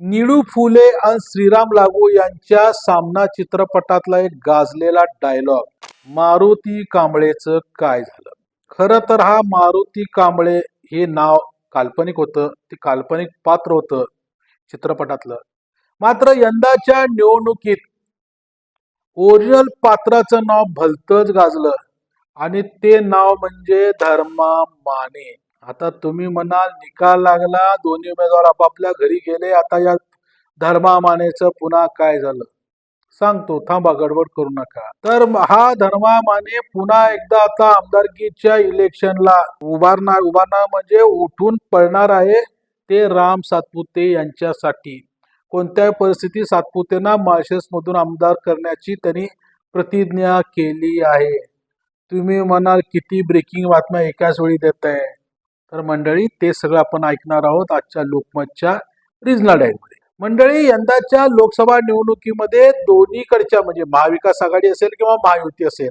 निळू फुले आणि श्रीराम लागू यांच्या सामना चित्रपटातला एक गाजलेला डायलॉग मारुती कांबळेचं काय झालं? खरं तर हा मारुती कांबळे हे नाव काल्पनिक होतं ते काल्पनिक पात्र होतं चित्रपटातलं. मात्र यंदाच्या निवडणुकीत ओरिजिनल पात्राचं नाव भलतंच गाजलं. आणि ते नाव म्हणजे धर्मा माने. आता तुम्ही म्हणाल निकाल लागला दोन्ही उमेदवार आपापल्या घरी गेले आता या धर्मामानेचं पुन्हा काय झालं? सांगतो थांबा गडबड करू नका. तर हा धर्मा माने पुन्हा एकदा आता आमदारकीच्या इलेक्शनला उभारणार उभारणार म्हणजे उठून पळणार आहे ते राम सातपुते यांच्यासाठी. कोणत्याही परिस्थितीत सातपुतेंना मधून आमदार करण्याची त्यांनी प्रतिज्ञा केली आहे. तुम्ही म्हणाल किती ब्रेकिंग बातम्या एकाच वेळी देत आहे तर मंडळी ते सगळं आपण ऐकणार आहोत आजच्या लोकमतच्या रिजनल डायरीमध्ये मंडळी यंदाच्या लोकसभा निवडणुकीमध्ये दोन्हीकडच्या म्हणजे महाविकास आघाडी असेल किंवा महायुती असेल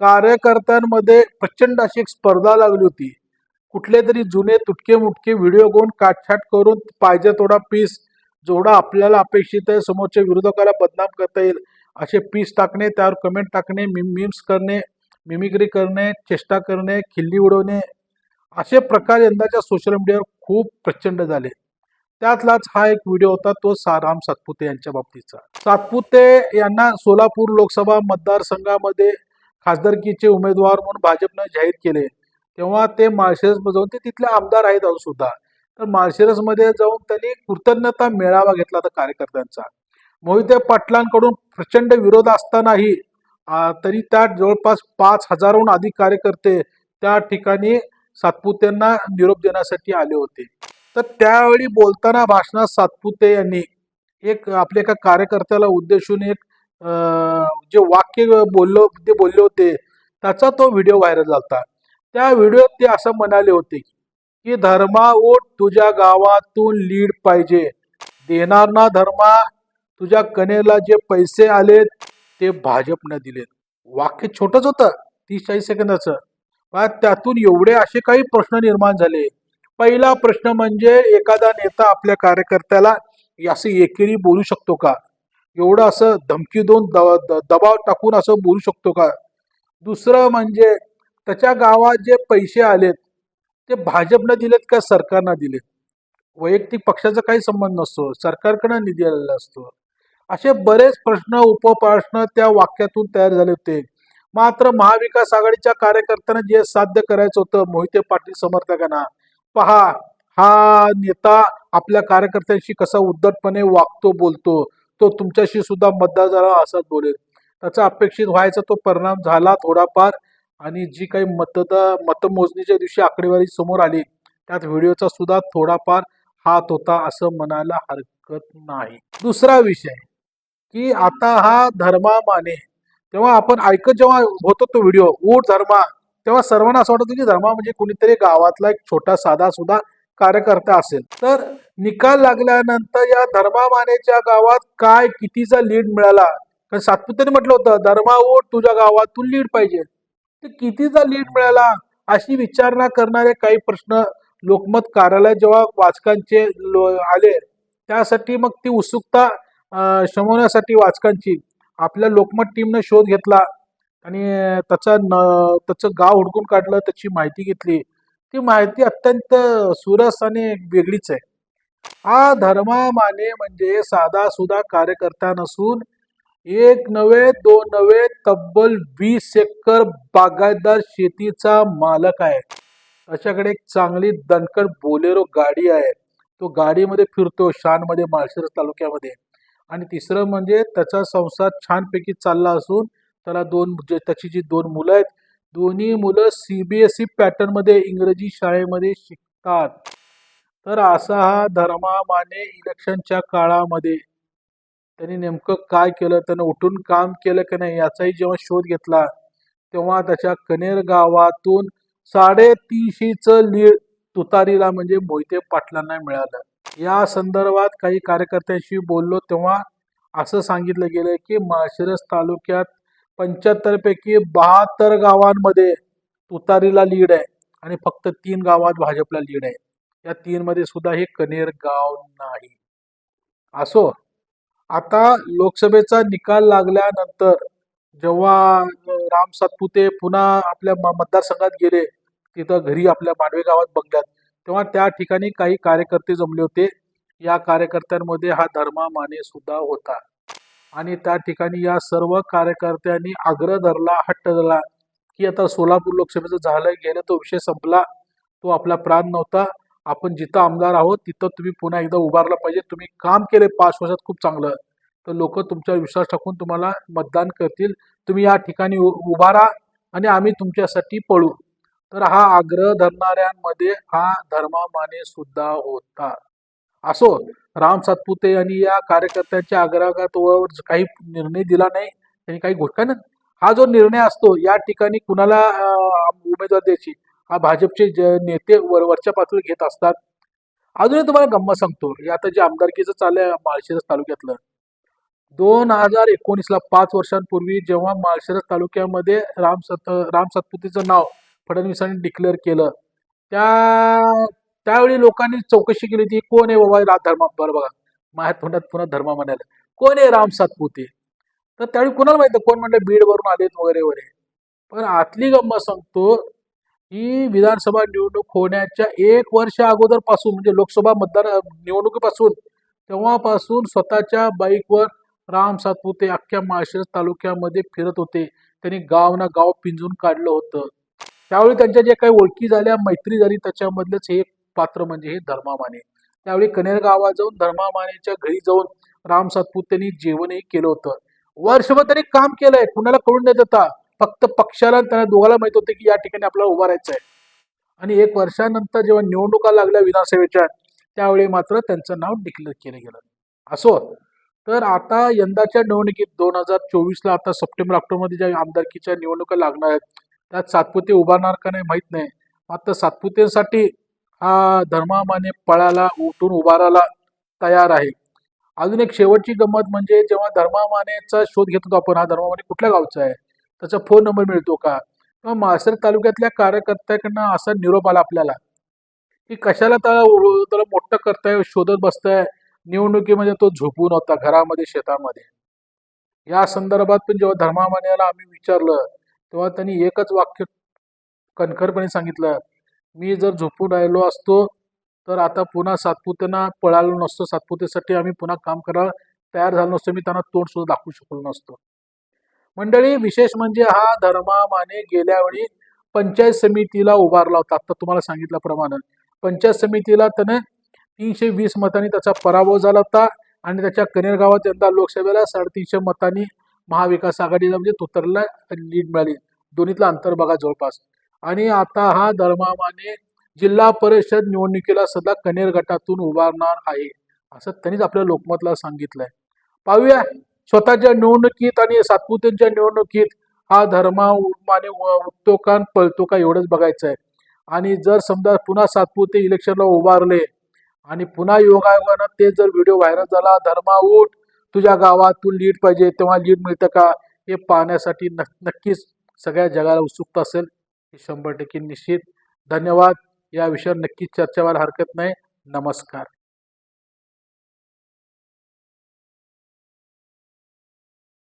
कार्यकर्त्यांमध्ये प्रचंड अशी एक स्पर्धा लागली होती. कुठले तरी जुने तुटके मुटके व्हिडिओ घेऊन काटछाट करून पाहिजे थोडा पीस जेवढा आपल्याला अपेक्षित आहे समोरच्या विरोधकाला बदनाम करता येईल असे पीस टाकणे त्यावर कमेंट टाकणे मीम्स करणे मिमिक्री करणे चेष्टा करणे खिल्ली उडवणे असे प्रकार यंदाच्या सोशल मीडियावर खूप प्रचंड झाले. त्यातलाच हा एक व्हिडिओ होता तो साराम सातपुते यांच्या बाबतीचा. सातपुते यांना सोलापूर लोकसभा मतदारसंघामध्ये खासदारकीचे उमेदवार म्हणून भाजपनं जाहीर केले. तेव्हा ते माळशिरसमध्ये जाऊन ते तिथले आमदार आहेत अजून सुद्धा. तर माळशिरसमध्ये जाऊन त्यांनी कृतज्ञता मेळावा घेतला होता कार्यकर्त्यांचा. मोहिते पाटलांकडून प्रचंड विरोध असतानाही तरी त्या जवळपास पाच हजारहून अधिक कार्यकर्ते त्या ठिकाणी सातपुतेंना निरोप देण्यासाठी आले होते. तर त्यावेळी बोलताना भाषणात सातपुते यांनी एक आपल्या एका कार्यकर्त्याला उद्देशून एक जे वाक्य बोललो ते बोलले होते. त्याचा तो व्हिडिओ व्हायरल झाला त्या व्हिडिओत ते असं म्हणाले होते की धर्मा ओट तुझ्या गावातून लीड पाहिजे. देणार ना धर्मा तुझ्या कनेला जे पैसे आलेत ते भाजपनं दिलेत. वाक्य छोटंच होतं तीस चाळीस सेकंदाचं. त्यातून एवढे असे काही प्रश्न निर्माण झाले. पहिला प्रश्न म्हणजे एखादा नेता आपल्या कार्यकर्त्याला असं एकेरी बोलू शकतो का? एवढं असं धमकी देऊन द- दबाव टाकून असं बोलू शकतो का? दुसरं म्हणजे त्याच्या गावात जे पैसे आलेत ते भाजपनं दिलेत का सरकारनं दिलेत? वैयक्तिक पक्षाचा काही संबंध नसतो सरकारकडनं निधी आलेला असतो. असे बरेच प्रश्न उपप्रश्न त्या वाक्यातून तयार झाले होते. मात्र महाविकास आघाडीच्या कार्यकर्त्यांना जे साध्य करायचं होतं मोहिते पाटील समर्थकांना. पहा हा नेता आपल्या कार्यकर्त्यांशी कसा उद्धटपणे वागतो बोलतो तो तुमच्याशी सुद्धा मतदार झाला असाच बोलेल. त्याचा अपेक्षित व्हायचा तो परिणाम झाला थोडाफार आणि जी काही मतदा मतमोजणीच्या दिवशी आकडेवारी समोर आली त्यात व्हिडिओचा सुद्धा थोडाफार हात होता असं म्हणायला हरकत नाही. दुसरा विषय की आता हा धर्मा माने तेव्हा आपण ऐकत जेव्हा होतो तो व्हिडिओ ऊट धर्मा तेव्हा सर्वांना असं वाटतं की धर्मा म्हणजे कुणीतरी गावातला एक छोटा साधा सुद्धा कार्यकर्ता असेल. तर निकाल लागल्यानंतर या धर्मा मानेच्या गावात काय कितीचा लीड मिळाला? कारण सातपुतेने म्हटलं होतं धर्मा ओट तुझ्या गावातून लीड पाहिजे. ते कितीचा लीड मिळाला? अशी विचारणा करणारे काही प्रश्न लोकमत कार्यालय जेव्हा वाचकांचे लो आले त्यासाठी मग ती उत्सुकता शमवण्यासाठी वाचकांची आपल्या लोकमत टीमनं शोध घेतला. आणि त्याचा न त्याचं गाव हुडकून काढलं त्याची माहिती घेतली. ती माहिती अत्यंत सुरस आणि वेगळीच आहे. हा धर्मा माने म्हणजे साधा सुधा कार्यकर्ता नसून एक नव्हे दोन नव्हे तब्बल वीस एकर बागायतदार शेतीचा मालक आहे. त्याच्याकडे एक चांगली दणकट बोलेरो गाडी आहे. तो गाडीमध्ये फिरतो शानमध्ये माळशिरस तालुक्यामध्ये. आणि तिसरं म्हणजे त्याचा संसार छानपैकी चालला असून त्याला दोन त्याची जी दोन मुलं आहेत दोन्ही मुलं सी बी एस ई पॅटर्नमध्ये इंग्रजी शाळेमध्ये शिकतात. तर असा हा धर्मामाने इलेक्शनच्या काळामध्ये त्यांनी नेमकं काय केलं त्यानं उठून काम केलं की नाही याचाही जेव्हा शोध घेतला तेव्हा त्याच्या कनेर गावातून साडेतीनशेचं लीड तुतारीला म्हणजे मोहिते पाटलांना मिळालं. या संदर्भात काही कार्यकर्त्यांशी बोललो तेव्हा असं सांगितलं गेलं की माळशिरस तालुक्यात पंच्याहत्तर पैकी बहात्तर गावांमध्ये तुतारीला लीड आहे आणि फक्त तीन गावात भाजपला लीड आहे. या तीन मध्ये सुद्धा हे कनेर गाव नाही. असो आता लोकसभेचा निकाल लागल्यानंतर जेव्हा राम सातपुते पुन्हा आपल्या मतदारसंघात गेले तिथं घरी आपल्या मांडवे गावात बंगल्यात. तेव्हा त्या ठिकाणी काही कार्यकर्ते जमले होते. या कार्यकर्त्यांमध्ये हा धर्मा माने सुद्धा होता. आणि त्या ठिकाणी या सर्व कार्यकर्त्यांनी आग्रह धरला हट्ट धरला की आता सोलापूर लोकसभेचं झालं गेलं तो विषय संपला. तो आपला प्राण नव्हता. आपण जिथं आमदार आहोत तिथं तुम्ही पुन्हा एकदा उभारलं पाहिजे. तुम्ही काम केले पाच वर्षात खूप चांगलं. तर लोक तुमच्यावर विश्वास टाकून तुम्हाला मतदान करतील. तुम्ही या ठिकाणी उ- आणि आम्ही तुमच्यासाठी पळू. तर हा आग्रह धरणाऱ्यांमध्ये हा धर्मामाने सुद्धा होता. असो राम सातपुते यांनी या कार्यकर्त्यांच्या आग्रहावर काही निर्णय दिला नाही त्यांनी काही घोषणा नाही. हा जो निर्णय असतो या ठिकाणी कुणाला उमेदवार द्यायची? हा भाजपचे नेते वर वरच्या पातळीवर घेत असतात. अजूनही तुम्हाला गम्मत सांगतो हे आता जे आमदारकीचं चाललंय माळशिरस तालुक्यातलं. दोन हजार एकोणीसला पाच वर्षांपूर्वी जेव्हा माळशिरस तालुक्यामध्ये राम सत राम सातपुतेचं नाव फडणवीसांनी डिक्लेअर केलं. त्या त्यावेळी लोकांनी चौकशी केली होती कोण आहे बाबा राम धर्मा बरं बघा. माझ्या तोंडात पुन्हा धर्मा म्हणायला कोण आहे राम सातपुते? तर त्यावेळी कुणाला माहिती कोण म्हणलं बीडवरून आलेत वगैरे वगैरे. पण आतली गंमत सांगतो ही विधानसभा निवडणूक होण्याच्या एक वर्ष अगोदरपासून म्हणजे लोकसभा मतदार निवडणुकीपासून तेव्हापासून स्वतःच्या बाईकवर राम सातपुते अख्ख्या माळशिरस तालुक्यामध्ये फिरत होते. त्यांनी गाव ना गाव पिंजून काढलं होतं. त्यावेळी त्यांच्या ज्या काही ओळखी झाल्या मैत्री झाली त्याच्यामधलंच हे एक पात्र म्हणजे हे धर्मामाने. त्यावेळी कनेर गावात जाऊन धर्मामानेच्या घरी जाऊन राम सातपुतेंनी जेवणही केलं होतं. वर्षभर त्यांनी काम केलंय कुणाला कळून देत. होता फक्त पक्षाला त्यांना दोघाला माहीत होते की या ठिकाणी आपल्याला उभा राहायचं आहे आणि एक वर्षानंतर जेव्हा निवडणुका लागल्या विधानसभेच्या त्यावेळी मात्र त्यांचं नाव डिक्लेअर केलं गेलं. असो. तर आता यंदाच्या निवडणुकीत दोन हजार चोवीसला आता सप्टेंबर ऑक्टोबरमध्ये ज्या आमदारकीच्या निवडणुका लागणार आहेत त्यात सातपुते उभारणार का नाही माहीत नाही. मात्र सातपुतेसाठी हा धर्मामाने पळाला उठून उभारायला तयार आहे. अजून एक शेवटची गंमत म्हणजे जेव्हा धर्मामानेचा शोध घेत होतो आपण हा धर्मामाने कुठल्या गावचा आहे? त्याचा फोन नंबर मिळतो का? किंवा माळसर तालुक्यातल्या कार्यकर्त्याकडनं असा निरोप आला आपल्याला की कशाला त्याला त्याला मोठं करताय शोधत बसताय? निवडणुकीमध्ये तो झोपून होता घरामध्ये शेतामध्ये. या संदर्भात पण जेव्हा धर्मामान्याला आम्ही विचारलं तेव्हा त्यांनी एकच वाक्य कणखरपणे सांगितलं मी जर झोपून राहिलो असतो तर आता पुन्हा सातपुतेना पळालो नसतो. सातपुतेसाठी आम्ही पुन्हा काम करायला तयार झालो नसतो. मी त्यांना तोंड सुद्धा दाखवू शकलो नसतो. मंडळी विशेष म्हणजे हा धर्मामाने गेल्या वेळी पंचायत समितीला उभारला होता. आता तुम्हाला सांगितल्याप्रमाणे पंचायत समितीला त्याने तीनशे वीस मतांनी त्याचा पराभव झाला होता आणि त्याच्या कनेर गावात यंदा लोकसभेला साडेतीनशे मतांनी महाविकास आघाडीला म्हणजे तुतरला लीड मिळाली. दोन्हीतला अंतर बघा जवळपास. आणि आता हा धर्मामाने जिल्हा परिषद निवडणुकीला सध्या कनेर गटातून उभारणार आहे असं त्यांनीच आपल्या लोकमतला सांगितलंय. पाहूया स्वतःच्या निवडणुकीत आणि सातपुतेंच्या निवडणुकीत हा धर्मामाने उर्माने उठतो का पळतो का एवढंच बघायचं आहे आणि जर समजा पुन्हा सातपुते इलेक्शनला उभारले आणि पुन्हा योगायोगानं ते जर व्हिडिओ व्हायरल झाला धर्मा उठ तुझ्या गावात तू लीड पाहिजे तेव्हा लीड मिळतं का? हे पाहण्यासाठी नक् नक्कीच सगळ्या जगाला उत्सुकता असेल. हे शंभर टक्के निश्चित. धन्यवाद. या विषयावर नक्कीच चर्चा व्हायला हरकत नाही. नमस्कार.